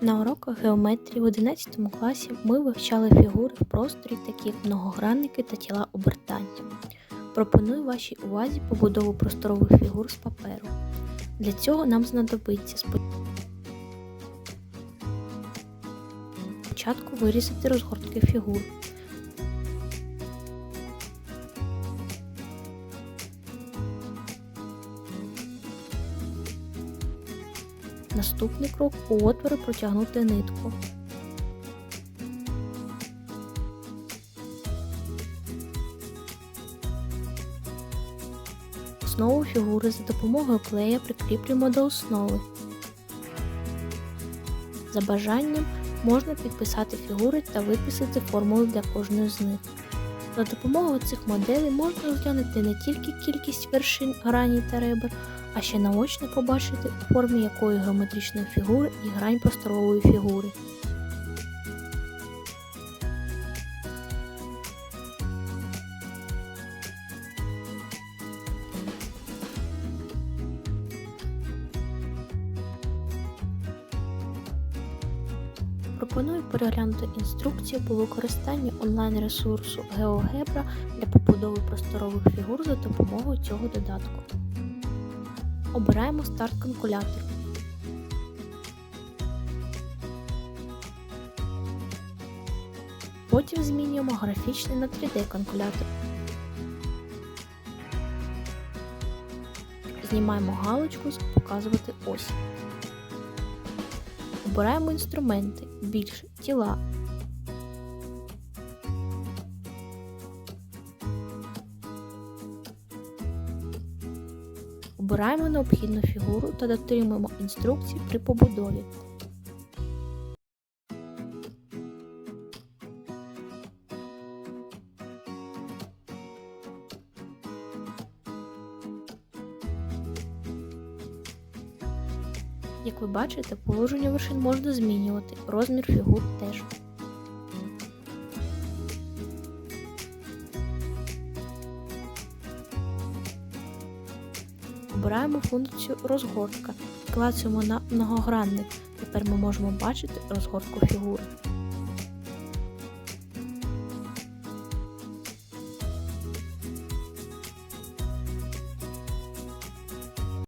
На уроках геометрії в 11 класі ми вивчали фігури в просторі, такі як многогранники та тіла обертання. Пропоную вашій увазі побудову просторових фігур з паперу. Для цього нам знадобиться спо- спочатку вирізати розгортки фігур. Наступний крок у отвори протягнути нитку. Основу фігури за допомогою клея прикріплюємо до основи. За бажанням можна підписати фігури та виписати формулу для кожної з них. За допомогою цих моделей можна розглянути не тільки кількість вершин, грані та ребер, а ще наочно побачити, у формі якої геометричної фігури і грань просторової фігури. Пропоную переглянути інструкцію по використанню онлайн-ресурсу GeoGebra для побудови просторових фігур за допомогою цього додатку. Обираємо старт калькулятор. Потім змінюємо графічний на 3D калькулятор. Знімаємо галочку з показувати ось. Обираємо інструменти більше тіла. Обираємо необхідну фігуру та дотримуємо інструкції при побудові. Як ви бачите, положення вершин можна змінювати, розмір фігур теж. Обираємо функцію розгортка, Клацюємо на многогранник. Тепер ми можемо бачити розгортку фігури.